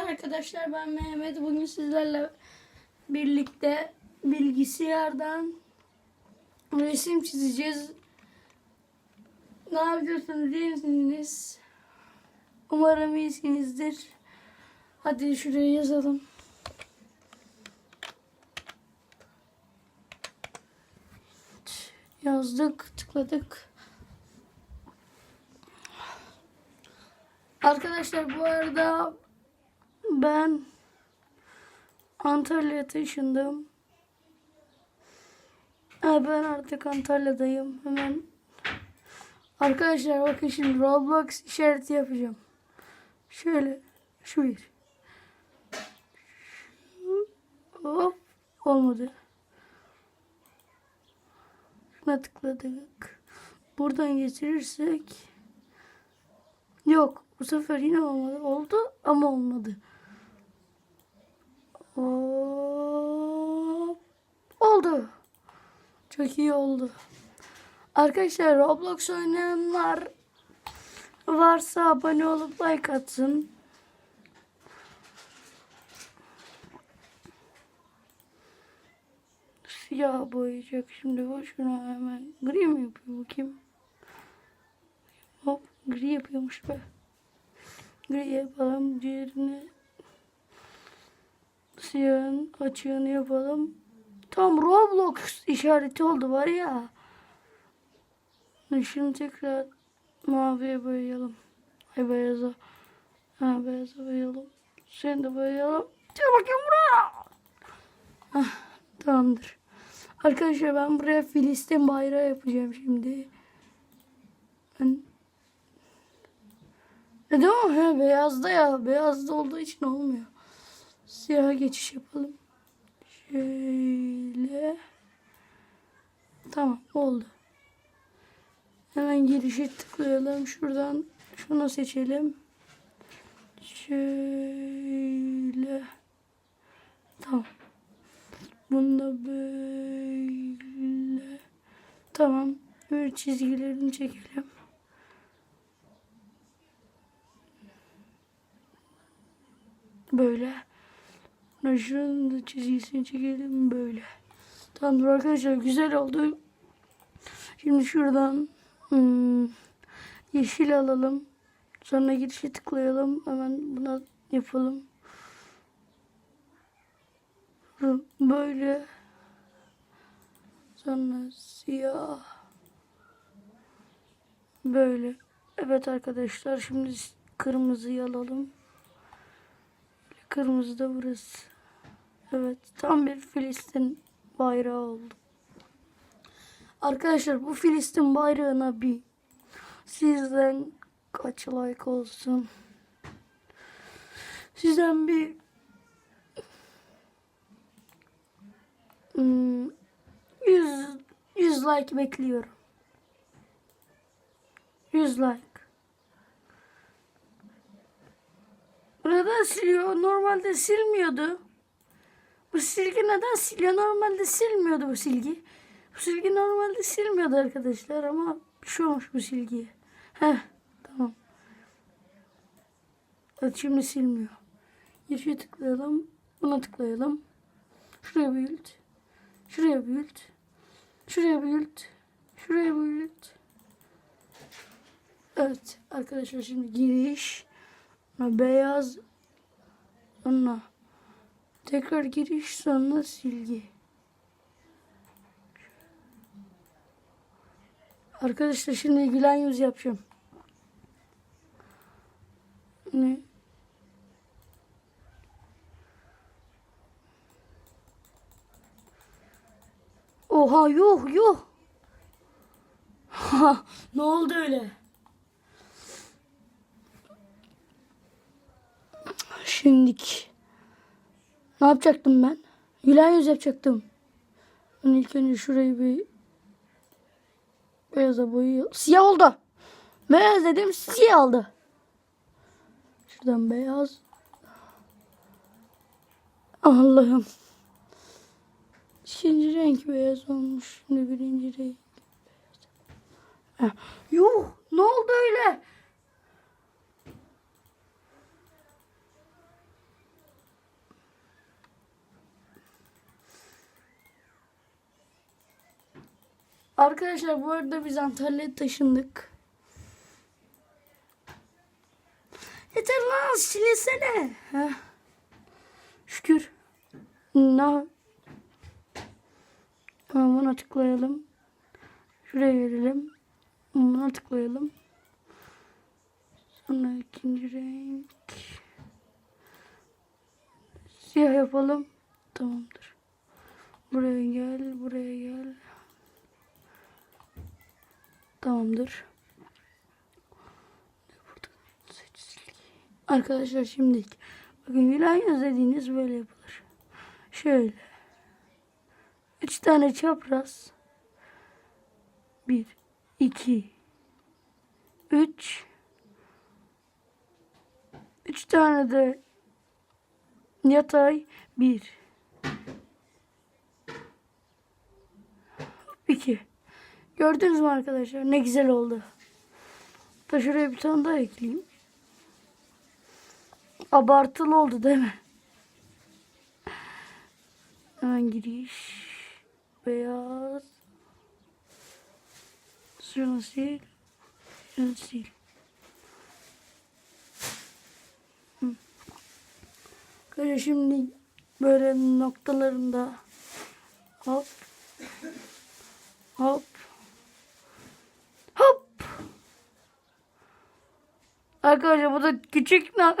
Merhabalar arkadaşlar ben Mehmet. Bugün sizlerle birlikte bilgisayardan resim çizeceğiz. Ne yapıyorsunuz iyi misiniz? Umarım iyisinizdir. Hadi şuraya yazalım. Yazdık, tıkladık. Arkadaşlar bu arada ben Antalya'ya taşındım. Ben artık Antalya'dayım. Hemen Arkadaşlar bakın şimdi Roblox işareti yapacağım. Şöyle şu bir. Hop olmadı. Şuna tıkladık. Buradan getirirsek Yok bu sefer yine olmadı. Oldu ama olmadı. Hop. Oldu. Çok iyi oldu. Arkadaşlar Roblox oynayanlar varsa abone olup like atsın. Siyah boyayacak şimdi bu şunu hemen gri mi yapıyor bakayım. Hop gri yapıyormuş be. Gri yapalım diğerini siyahın açığını yapalım. Tam Roblox işareti oldu var ya. Şimdi tekrar maviye boyayalım. Ay beyaza. Ha beyaza boyayalım. Seni de boyayalım. Gel bakayım buraya. Hah, tamamdır. Arkadaşlar ben buraya Filistin bayrağı yapacağım şimdi. Ben... E değil mi? He, beyazda ya. Beyazda olduğu için olmuyor. Siyaha geçiş yapalım. Şöyle. Tamam oldu. Hemen girişe tıklayalım. Şuradan şunu seçelim. Şöyle. Tamam. Bunu da böyle. Tamam. Böyle çizgilerini çekelim. Böyle. Şunun da çizgisini çekelim böyle. Tamamdır arkadaşlar güzel oldu. Şimdi şuradan hmm, yeşil alalım. Sonra girişe tıklayalım. Hemen buna yapalım. Böyle. Sonra siyah. Böyle. Evet arkadaşlar şimdi kırmızıyı alalım. Kırmızı da burası. Evet tam bir Filistin bayrağı oldu. Arkadaşlar bu Filistin bayrağına bir sizden kaç like olsun? Sizden bir hmm, 100 100 like bekliyorum. 100 like. Burada siliyor. Normalde silmiyordu. Bu silgi neden siliyor? Normalde silmiyordu bu silgi. Bu silgi normalde silmiyordu arkadaşlar ama bir şey olmuş bu silgiye. Heh tamam. Evet şimdi silmiyor. Yeşile tıklayalım. Buna tıklayalım. Şuraya büyült. Şuraya büyült. Şuraya büyült. Şuraya büyült. Evet arkadaşlar şimdi giriş. Beyaz. Sonra tekrar giriş sonra silgi. Arkadaşlar şimdi gülen yüz yapacağım. Ne? Oha yok yok. ne oldu öyle? Şimdik. Ne yapacaktım ben? Gülen yüz yapacaktım. Ben ilk önce şurayı bir beyaza boyayalım. Siyah oldu. Beyaz dedim siyah oldu. Şuradan beyaz. Allah'ım. İkinci renk beyaz olmuş. Şimdi birinci renk. Yuh ne oldu öyle? Arkadaşlar bu arada biz Antalya'ya taşındık. Yeter lan silesene. Şükür. Ne? Tamam bunu tıklayalım. Şuraya gelelim. Buna tıklayalım. Sonra ikinci renk. Siyah yapalım. Tamamdır. Buraya gel, buraya gel. Tamamdır. Arkadaşlar şimdi bakın yüz dediğiniz böyle yapılır. Şöyle. Üç tane çapraz. Bir, iki, üç. Üç tane de yatay. Bir. İki. Gördünüz mü arkadaşlar? Ne güzel oldu. Da şuraya bir tane daha ekleyeyim. Abartılı oldu değil mi? Hemen giriş. Beyaz. Şunu sil. Şunu sil. Böyle şimdi böyle noktalarında hop hop hop Arkadaşlar bu da küçük nok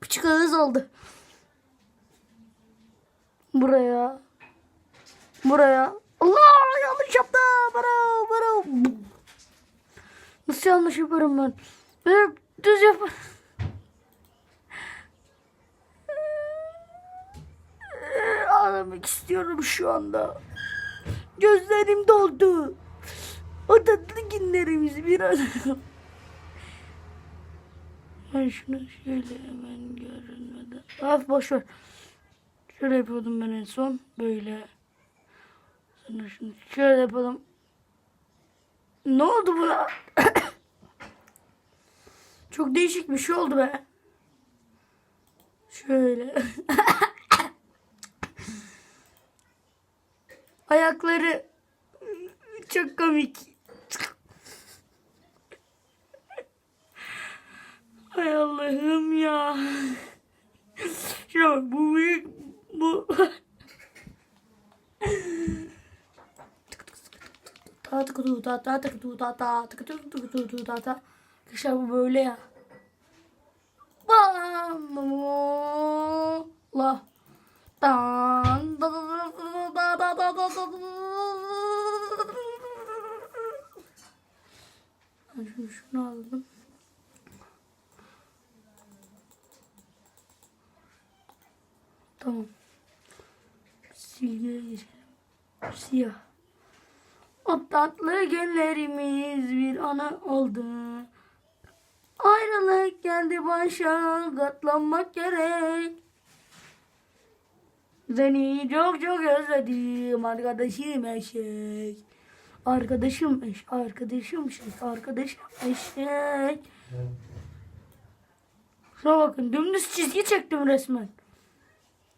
küçük ağız oldu. Buraya. Buraya. Allah yanlış yaptım. Bana, bana. Nasıl yanlış yaparım ben? Ben düz yap. Ağlamak istiyorum şu anda. Gözlerim doldu. O tatlı günlerimiz biraz. Ben şunu şöyle hemen görünmeden. Hafif boş ver. Şöyle yapıyordum ben en son. Böyle. Sonra şunu şöyle yapalım. Ne oldu buna? Çok değişik bir şey oldu be. Şöyle. Ayakları çok komik. Ay Allah'ım ya. Şuna bak bu büyük bu. Ta tıkı tu ta ta tıkı tu ta ta tıkı tu tıkı tu tu ta ta. Arkadaşlar bu böyle ya. Bam Allah. Dan da şunu, şunu aldım. Tamam. Silgiye geçelim. Siyah. O tatlı günlerimiz bir ana oldu. Ayrılık geldi başa katlanmak gerek. Seni çok çok özledim arkadaşım eşek. Arkadaşım eş, arkadaşım eşek, arkadaşım eşek. Şuna bakın dümdüz çizgi çektim resmen.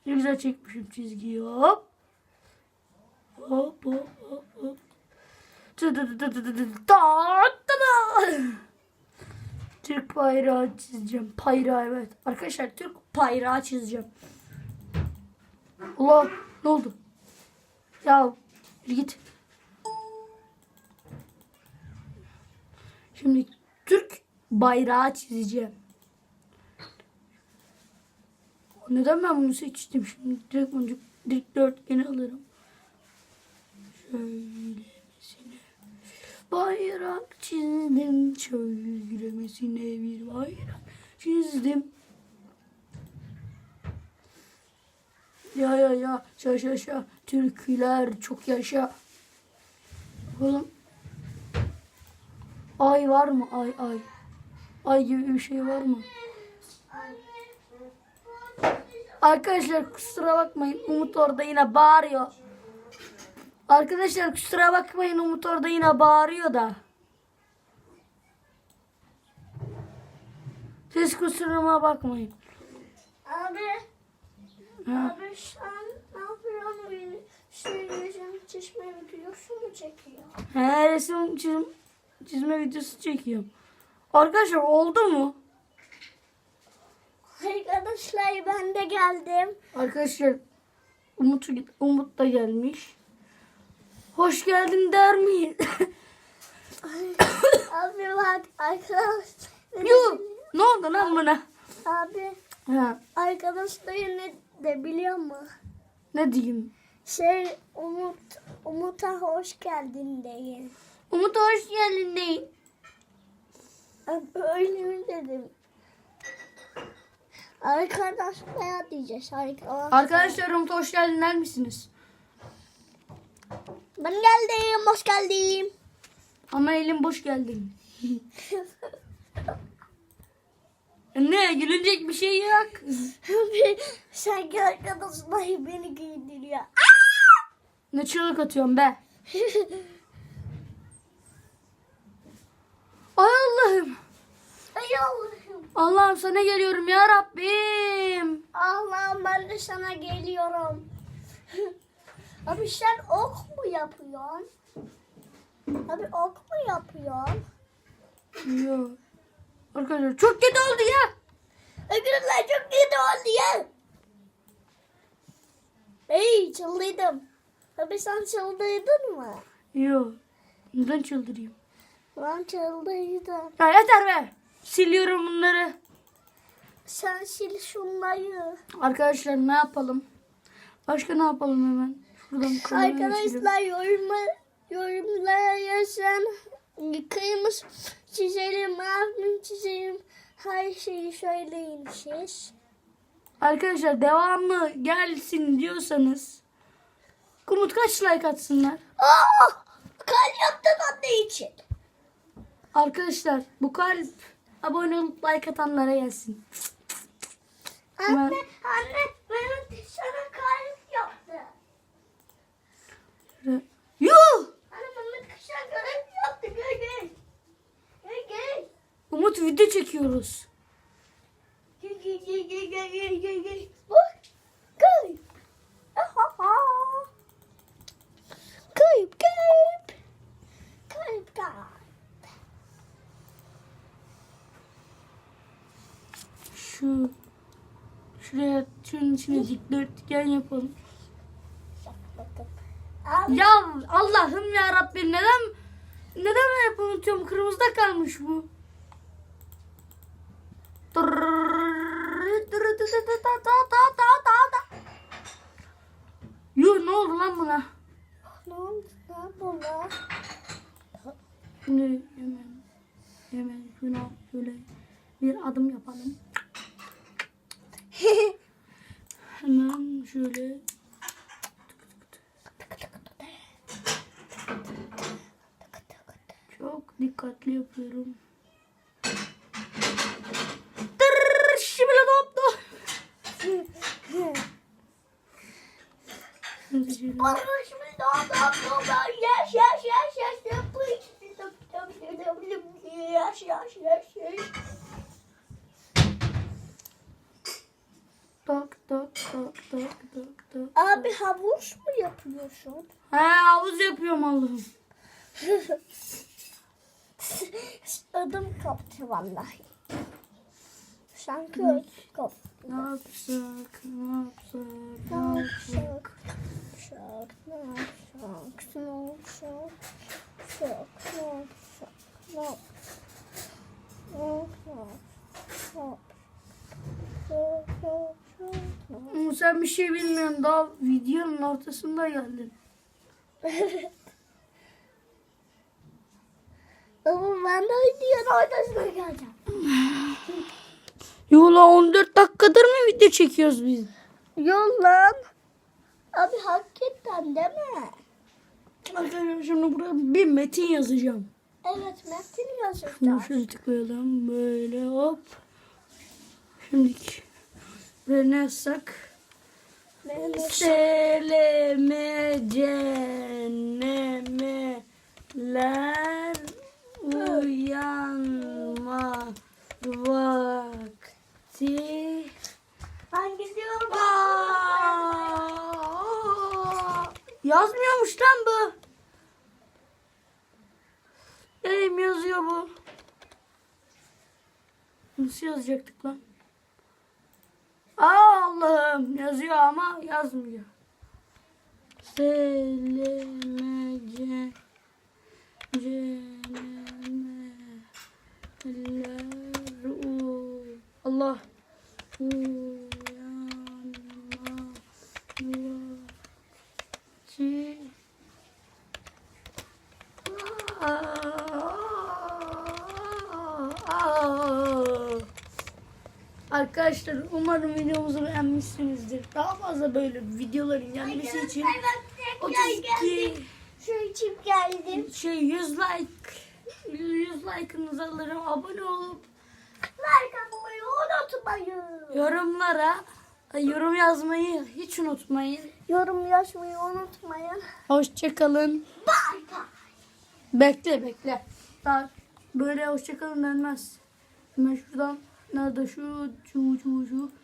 Ne güzel çekmişim çizgiyi hop. Hop hop hop hop. Türk bayrağı çizeceğim. Bayrağı evet. Arkadaşlar Türk bayrağı çizeceğim. Allah ne oldu? Ya git. Şimdi Türk bayrağı çizeceğim. Neden ben bunu seçtim şimdi? Direkt boncuk, direkt dörtgeni alırım. Şöylesine. Bayrak çizdim. Şöylemesine bir bayrak çizdim. Ya ya ya. Şa şa şa. Türküler çok yaşa. Oğlum. Ay var mı? Ay ay. Ay gibi bir şey var mı? Arkadaşlar kusura bakmayın. Umut orada yine bağırıyor. Arkadaşlar kusura bakmayın. Umut orada yine bağırıyor da. Siz kusuruma bakmayın. Abi. Abi şu an Şey resim çizme videosu mu çekiyor? He resim çizim, çizme videosu çekiyorum. Arkadaşlar oldu mu? Arkadaşlar ben de geldim. Arkadaşlar Umut, Umut da gelmiş. Hoş geldin der miyiz? Abi bak arkadaşlar. Yuh! Ne oldu lan buna? Abi Ha, arkadaşlar ne de biliyor musun? ne diyeyim? Şey Umut Umut'a hoş geldin deyin. Umut hoş geldin deyin. Öyle mi dedim? Arkadaşlar diyeceğiz. Arkadaşlar. Arkadaşlar Umut hoş geldin der misiniz? Ben geldim. Hoş geldim. Ama elim boş geldin. ne gülünecek bir şey yok. Sanki arkadaşlar beni giydiriyor. Ne çığlık atıyorum be. Ay Allah'ım. Ay Allah'ım. Allah'ım sana geliyorum ya Rabbim. Allah'ım ben de sana geliyorum. Abi sen ok mu yapıyorsun? Abi ok mu yapıyorsun? Yok. Arkadaşlar çok kötü oldu ya. Arkadaşlar çok kötü oldu ya. Hey çıldırdım. Abi sen çıldırdın mı? Yok. Neden çıldırayım? Ben çıldırdım. Ya yeter be. Siliyorum bunları. Sen sil şunları. Arkadaşlar ne yapalım? Başka ne yapalım hemen? Şuradan. Arkadaşlar yoruma, yorumlara yazın. Kırmızı çizelim, mavi çizelim. Her şeyi söyleyin siz. Arkadaşlar devamı gelsin diyorsanız Kumut kaç like atsınlar? Aa! Kal yaptın anne için. Arkadaşlar bu kalp abone olup like atanlara gelsin. Anne, Ben- anne Mehmet sana kalp yaptı. Yuh! Anne Mehmet sana kalp yaptı. Gel gel. Gel gel. Umut video çekiyoruz. Gel gel gel gel gel gel gel gel. Bak. Kalp. Ahaha. Kalp kalp. Kalp kalp. Şu şuraya şunun içine dikdörtgen yapalım. Ya Allah'ım ya Rabbim neden neden hep unutuyorum? Kırmızıda kalmış bu. Yuh ne oldu lan buna? ne oldu? Ne yapalım? Şimdi hemen hemen şuna şöyle bir adım yapalım. Hemen şöyle çok dikkatli yapıyorum. Şimdi yaş yaş yaş yaş. Yaş yaş yaş yaş. Tak tak tak tak tak tak. Abi havuz mu yapıyorsun? He havuz yapıyorum Allah'ım. Adım koptu vallahi. Sanki ödüm koptu. Ne yapsak, ne yapsak, ne yapsak? Ne yapsak? Ne yapsak? Ne yapsak? Ne yapsak? Ama sen bir şey bilmiyorsun daha videonun ortasında geldin. Ama ben de videonun ortasına geleceğim. Yola 14 dakikadır mı video çekiyoruz biz? Yok lan. Abi hakikaten değil mi? Arkadaşlar şimdi buraya bir metin yazacağım. Evet Metin Şunu yazacağız. şöyle tıklayalım böyle hop. Şimdi buraya ne yazsak? Selemecennemeler uyanma vakti. Ben gidiyorum. Aa! Yazmıyormuş lan bu. Neyim yazıyor bu? Nasıl yazacaktık lan? Aa Allah'ım yazıyor ama yazmıyor. Selemece Cenemeler Allah Uyanma umarım videomuzu beğenmişsinizdir. Daha fazla böyle videoların gelmesi için 32 Şu çip geldim. şey 100 like 100 like'ınızı alırım. Abone olup Like atmayı unutmayın. yorumlara yorum yazmayı hiç unutmayın. Yorum yazmayı unutmayın. Hoşçakalın. Bye bye. Bekle bekle. Daha böyle hoşçakalın denmez. Hemen şuradan nerede şu şu şu şu.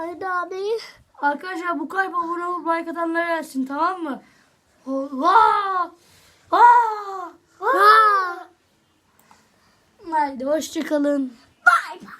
Haydi abi. Arkadaşlar bu kalp abone olup like atanlara gelsin tamam mı? Vaa! Vaa! Vaa! Haydi hoşçakalın. Bye bye.